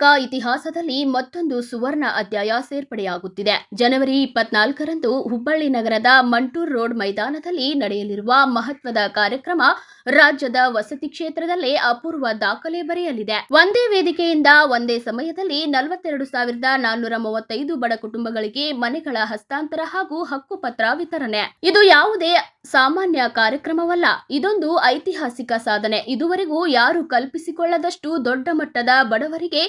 ಕರ್ನಾಟಕ ಇತಿಹಾಸದಲ್ಲಿ ಮತ್ತೊಂದು ಸುವರ್ಣ ಅಧ್ಯಾಯ ಸೇರ್ಪಡೆಯಾಗುತ್ತಿದೆ. ಜನವರಿ ಇಪ್ಪತ್ನಾಲ್ಕರಂದು ಹುಬ್ಬಳ್ಳಿ ನಗರದ ಮಂಟೂರ್ ರೋಡ್ ಮೈದಾನದಲ್ಲಿ ನಡೆಯಲಿರುವ ಮಹತ್ವದ ಕಾರ್ಯಕ್ರಮ ರಾಜ್ಯದ ವಸತಿ ಕ್ಷೇತ್ರದಲ್ಲೇ ಅಪೂರ್ವ ದಾಖಲೆ ಬರೆಯಲಿದೆ. ಒಂದೇ ವೇದಿಕೆಯಿಂದ ಒಂದೇ ಸಮಯದಲ್ಲಿ ನಲವತ್ತೆರಡು ಸಾವಿರದ ನಾನ್ನೂರ ಮೂವತ್ತೈದು ಬಡ ಕುಟುಂಬಗಳಿಗೆ ಮನೆಗಳ ಹಸ್ತಾಂತರ ಹಾಗೂ ಹಕ್ಕುಪತ್ರ ವಿತರಣೆ. ಇದು ಯಾವುದೇ ಸಾಮಾನ್ಯ ಕಾರ್ಯಕ್ರಮವಲ್ಲ, ಇದೊಂದು ಐತಿಹಾಸಿಕ ಸಾಧನೆ. ಇದುವರೆಗೂ ಯಾರು ಕಲ್ಪಿಸಿಕೊಳ್ಳದಷ್ಟು ದೊಡ್ಡ ಮಟ್ಟದ ಬಡವರಿಗೆ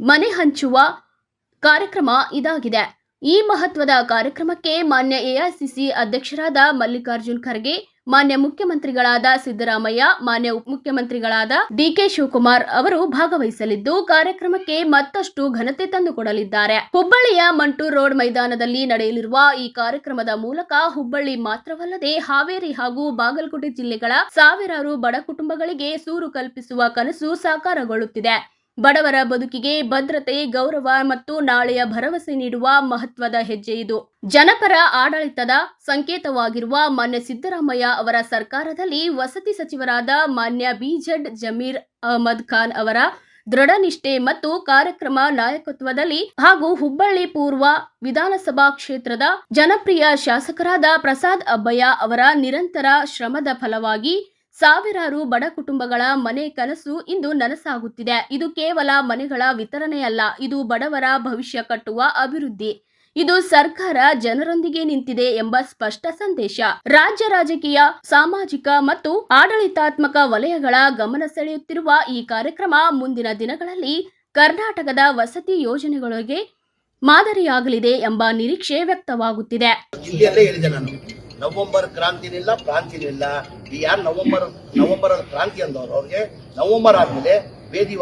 ಮನೆ ಹಂಚುವ ಕಾರ್ಯಕ್ರಮ ಇದಾಗಿದೆ. ಈ ಮಹತ್ವದ ಕಾರ್ಯಕ್ರಮಕ್ಕೆ ಮಾನ್ಯ ಎಐಸಿಸಿ ಅಧ್ಯಕ್ಷರಾದ ಮಲ್ಲಿಕಾರ್ಜುನ್ ಖರ್ಗೆ, ಮಾನ್ಯ ಮುಖ್ಯಮಂತ್ರಿಗಳಾದ ಸಿದ್ದರಾಮಯ್ಯ, ಮಾನ್ಯ ಉಪಮುಖ್ಯಮಂತ್ರಿಗಳಾದ ಡಿಕೆ ಶಿವಕುಮಾರ್ ಅವರು ಭಾಗವಹಿಸಲಿದ್ದು, ಕಾರ್ಯಕ್ರಮಕ್ಕೆ ಮತ್ತಷ್ಟು ಘನತೆ ತಂದುಕೊಡಲಿದ್ದಾರೆ. ಹುಬ್ಬಳ್ಳಿಯ ಮಂಟೂರ್ ರೋಡ್ ಮೈದಾನದಲ್ಲಿ ನಡೆಯಲಿರುವ ಈ ಕಾರ್ಯಕ್ರಮದ ಮೂಲಕ ಹುಬ್ಬಳ್ಳಿ ಮಾತ್ರವಲ್ಲದೆ ಹಾವೇರಿ ಹಾಗೂ ಬಾಗಲಕೋಟೆ ಜಿಲ್ಲೆಗಳ ಸಾವಿರಾರು ಬಡ ಕುಟುಂಬಗಳಿಗೆ ಸೂರು ಕಲ್ಪಿಸುವ ಕನಸು ಸಾಕಾರಗೊಳ್ಳುತ್ತಿದೆ. ಬಡವರ ಬದುಕಿಗೆ ಭದ್ರತೆ, ಗೌರವ ಮತ್ತು ನಾಳೆಯ ಭರವಸೆ ನೀಡುವ ಮಹತ್ವದ ಹೆಜ್ಜೆ ಇದು. ಜನಪರ ಆಡಳಿತದ ಸಂಕೇತವಾಗಿರುವ ಮಾನ್ಯ ಸಿದ್ದರಾಮಯ್ಯ ಅವರ ಸರ್ಕಾರದಲ್ಲಿ ವಸತಿ ಸಚಿವರಾದ ಮಾನ್ಯ ಬಿಜೆಡ್ ಜಮೀರ್ ಅಹಮದ್ ಖಾನ್ ಅವರ ದೃಢನಿಷ್ಠೆ ಮತ್ತು ಕಾರ್ಯಕ್ರಮ ನಾಯಕತ್ವದಲ್ಲಿ ಹಾಗೂ ಹುಬ್ಬಳ್ಳಿ ಪೂರ್ವ ವಿಧಾನಸಭಾ ಕ್ಷೇತ್ರದ ಜನಪ್ರಿಯ ಶಾಸಕರಾದ ಪ್ರಸಾದ್ ಅಬ್ಬಯ್ಯ ಅವರ ನಿರಂತರ ಶ್ರಮದ ಫಲವಾಗಿ ಸಾವಿರಾರು ಬಡ ಕುಟುಂಬಗಳ ಮನೆ ಕನಸು ಇಂದು ನನಸಾಗುತ್ತಿದೆ. ಇದು ಕೇವಲ ಮನೆಗಳ ವಿತರಣೆಯಲ್ಲ, ಇದು ಬಡವರ ಭವಿಷ್ಯ ಕಟ್ಟುವ ಅಭಿವೃದ್ಧಿ. ಇದು ಸರ್ಕಾರ ಜನರೊಂದಿಗೆ ನಿಂತಿದೆ ಎಂಬ ಸ್ಪಷ್ಟ ಸಂದೇಶ. ರಾಜ್ಯ ರಾಜಕೀಯ, ಸಾಮಾಜಿಕ ಮತ್ತು ಆಡಳಿತಾತ್ಮಕ ವಲಯಗಳ ಗಮನ ಸೆಳೆಯುತ್ತಿರುವ ಈ ಕಾರ್ಯಕ್ರಮ ಮುಂದಿನ ದಿನಗಳಲ್ಲಿ ಕರ್ನಾಟಕದ ವಸತಿ ಯೋಜನೆಗಳಿಗೆ ಮಾದರಿಯಾಗಲಿದೆ ಎಂಬ ನಿರೀಕ್ಷೆ ವ್ಯಕ್ತವಾಗುತ್ತಿದೆ. ನವೆಂಬರ್ ಕ್ರಾಂತಿನಿಲ್ಲ ಪ್ರಾಂತಿನಿಲ್ಲ. ಈ ಯಾರು ನವೆಂಬರ್ ನವೆಂಬರ್ ಕ್ರಾಂತಿ ಅಂದವರು ಅವ್ರಿಗೆ ನವೆಂಬರ್ ಆದ್ಮೇಲೆ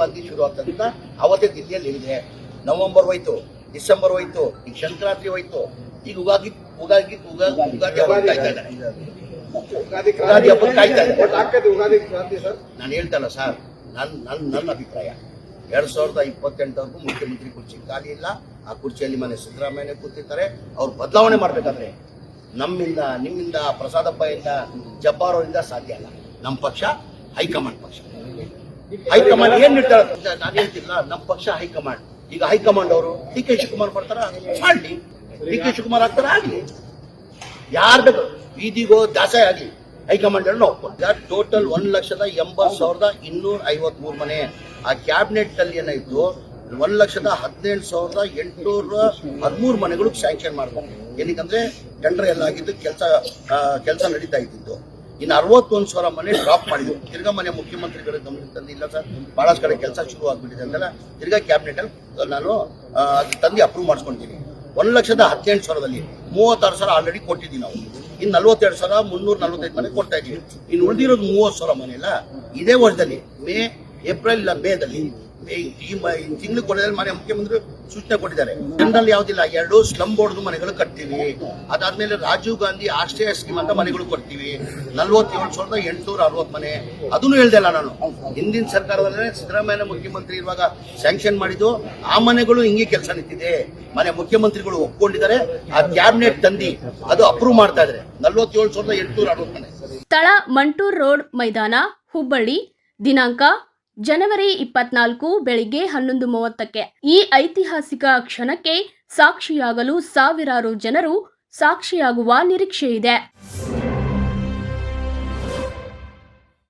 ವಾಂತಿ ಶುರು ಆಗ್ತದೆ ಅಂತ ಅವತ್ತೇ ದಿಲ್ಲಿಯಲ್ಲಿ ಇದೆ ನವೆಂಬರ್ ಹೋಯ್ತು ಡಿಸೆಂಬರ್ ಹೋಯ್ತು ಈಗ ಸಂಕ್ರಾಂತಿ ಹೋಯ್ತು ಈಗ ಉಗಾದಿ ಉಗಾದಿ ಉಗಾದಿ ಉಗಾದಿ ಹಬ್ಬ ಕಾಯ್ತಾ ಇದ್ದಾರೆ. ಉಗಾದಿ ಹಬ್ಬ ಕಾಯ್ತಾ ಸರ್? ನಾನು ಹೇಳ್ತಲ್ಲ ಸರ್ ನನ್ನ ನನ್ನ ನನ್ನ ಅಭಿಪ್ರಾಯ. ಎರಡ್ ಸಾವಿರದ ಇಪ್ಪತ್ತೆಂಟವರೆಗೂ ಮುಖ್ಯಮಂತ್ರಿ ಕುರ್ಚಿ ಖಾಲಿ ಇಲ್ಲ. ಆ ಕುರ್ಚಿಯಲ್ಲಿ ಮನೆ ಸಿದ್ದರಾಮಯ್ಯ ಕೂತಿರ್ತಾರೆ. ಅವ್ರು ಬದಲಾವಣೆ ಮಾಡ್ಬೇಕಾದ್ರೆ ನಮ್ಮಿಂದ, ನಿಮ್ಮಿಂದ ಪ್ರಸಾದಪ್ಪಯಿಂದ ಜಬ್ಬಾರ್ ಅವರಿಂದ ಸಾಧ್ಯ ಅಲ್ಲ. ನಮ್ಮ ಪಕ್ಷ ಹೈಕಮಾಂಡ್ ಪಕ್ಷ. ಹೈಕಮಾಂಡ್ ಏನ್ ನಿರ್ಧಾರ? ನಾನು ಹೇಳ್ತಿಲ್ಲ ನಮ್ಮ ಪಕ್ಷ ಹೈಕಮಾಂಡ್. ಈಗ ಹೈಕಮಾಂಡ್ ಅವರು ಡಿ ಕೆ ಶಿವಕುಮಾರ್ ಬರ್ತಾರ ಮಾಡಲಿ ಡಿ ಕೆ ಶಿವಕುಮಾರ್ ಆಗ್ತಾರ? ಆಗ್ಲಿ. ಯಾರ್ದು ಬೀದಿಗೋ ದಾಸೆ ಆಗಲಿ. ಹೈಕಮಾಂಡ್ ಒಪ್ಕೊಂಡು ಟೋಟಲ್ ಒಂದ್ ಲಕ್ಷದ ಎಂಬತ್ ಸಾವಿರದ ಇನ್ನೂರ ಐವತ್ ಮೂರು ಮನೆ ಆ ಕ್ಯಾಬಿನೆಟ್ ಅಲ್ಲಿ ಏನಾಯ್ತು ಒಂದ್ ಲಕ್ಷದ ಹದಿನೆಂಟು ಸಾವಿರದ ಎಂಟುನೂರ ಹದಿಮೂರು ಮನೆಗಳು ಸ್ಯಾಂಕ್ಷನ್ ಮಾಡ್ತಾರೆ ಏನಕ್ಕಂದ್ರೆ ಟೆಂಡರ್ ಎಲ್ಲ ಆಗಿದ್ದು ಕೆಲಸ ಕೆಲಸ ನಡೀತಾ ಇದ್ದಿದ್ದು. ಇನ್ನು ಅರವತ್ತೊಂದು ಸಾವಿರ ಮನೆ ಡ್ರಾಪ್ ಮಾಡಿದ್ರು. ತಿರ್ಗಾ ಮನೆ ಮುಖ್ಯಮಂತ್ರಿಗಳ ಗಮನಕ್ಕೆ ಇಲ್ಲ ಸರ್, ಬಹಳಷ್ಟು ಕಡೆ ಕೆಲಸ ಶುರು ಆಗ್ಬಿಟ್ಟಿದೆ ಅಂತೆಲ್ಲ, ತಿರ್ಗಾ ಕ್ಯಾಬಿನೆಟ್ ಅಲ್ಲಿ ನಾನು ಅದು ತಂದು ಅಪ್ರೂವ್ ಮಾಡಿಸ್ಕೊಂಡಿದ್ದೀನಿ ಒಂದು ಲಕ್ಷದ ಹದಿನೆಂಟು ಸಾವಿರದಲ್ಲಿ ಮೂವತ್ತಾರು ಸಾವಿರ ಆಲ್ರೆಡಿ ಕೊಟ್ಟಿದ್ದೀವಿ ನಾವು. ಇನ್ನು ನಲ್ವತ್ತೆರಡು ಸಾವಿರ ಮುನ್ನೂರ ನಲ್ವತ್ತೈದು ಮನೆ ಕೊಡ್ತಾ ಇದ್ದೀವಿ. ಇನ್ನು ಉಳಿದಿರೋದು ಮೂವತ್ತು ಸಾವಿರ ಮನೆ ಇಲ್ಲ ಇದೇ ವರ್ಷದಲ್ಲಿ, ಮೇ, ಏಪ್ರಿಲ್ ಇಲ್ಲ ಮೇದಲ್ಲಿ ಈ ತಿಂಗಳು ಕೊಡದಲ್ಲಿ ಮನೆ ಮುಖ್ಯಮಂತ್ರಿ ಸೂಚನೆ ಕೊಟ್ಟಿದ್ದಾರೆ. ಜನರಲ್ಲಿ ಯಾವ್ದಿಲ್ಲ ಎರಡು ಸ್ಲಮ್ ಬೋರ್ಡ್ ಮನೆಗಳು ಕಟ್ತೀವಿ. ಅದಾದ್ಮೇಲೆ ರಾಜೀವ್ ಗಾಂಧಿ ಆಶ್ರಯ ಸ್ಕೀಮ್ ಅಂತ ಮನೆಗಳು ಕೊಡ್ತೀವಿ. ನಲ್ವತ್ತೇಳು ಸಾವಿರದ ಎಂಟುನೂರ ಅರವತ್ತು ಮನೆ. ಅದನ್ನು ಹೇಳ್ದಲ್ಲ ನಾನು. ಹಿಂದಿನ ಸರ್ಕಾರದಲ್ಲೇ ಸಿದ್ದರಾಮಯ್ಯ ಮುಖ್ಯಮಂತ್ರಿ ಇರುವಾಗ ಸ್ಯಾಂಕ್ಷನ್ ಮಾಡಿದ್ದು, ಆ ಮನೆಗಳು ಹಿಂಗೆ ಕೆಲಸ ನಿಂತಿದೆ ಮನೆ ಮುಖ್ಯಮಂತ್ರಿಗಳು ಒಪ್ಕೊಂಡಿದ್ದಾರೆ. ಆ ಕ್ಯಾಬಿನೆಟ್ ತಂದಿ ಅದು ಅಪ್ರೂವ್ ಮಾಡ್ತಾ ಇದ್ದಾರೆ. ನಲ್ವತ್ತೇಳು ಸಾವಿರದ ಎಂಟುನೂರ ಅರವತ್ತು ಮನೆ. ಸ್ಥಳ ಮಂಟೂರ್ ರೋಡ್ ಮೈದಾನ, ಹುಬ್ಬಳ್ಳಿ, ದಿನಾಂಕ ಜನವರಿ ಇಪ್ಪತ್ನಾಲ್ಕು ಬೆಳಿಗ್ಗೆ ಹನ್ನೊಂದು ಮೂವತ್ತಕ್ಕೆ ಈ ಐತಿಹಾಸಿಕ ಕ್ಷಣಕ್ಕೆ ಸಾಕ್ಷಿಯಾಗಲು ಸಾವಿರಾರು ಜನರು ಸಾಕ್ಷಿಯಾಗುವ ನಿರೀಕ್ಷೆ ಇದೆ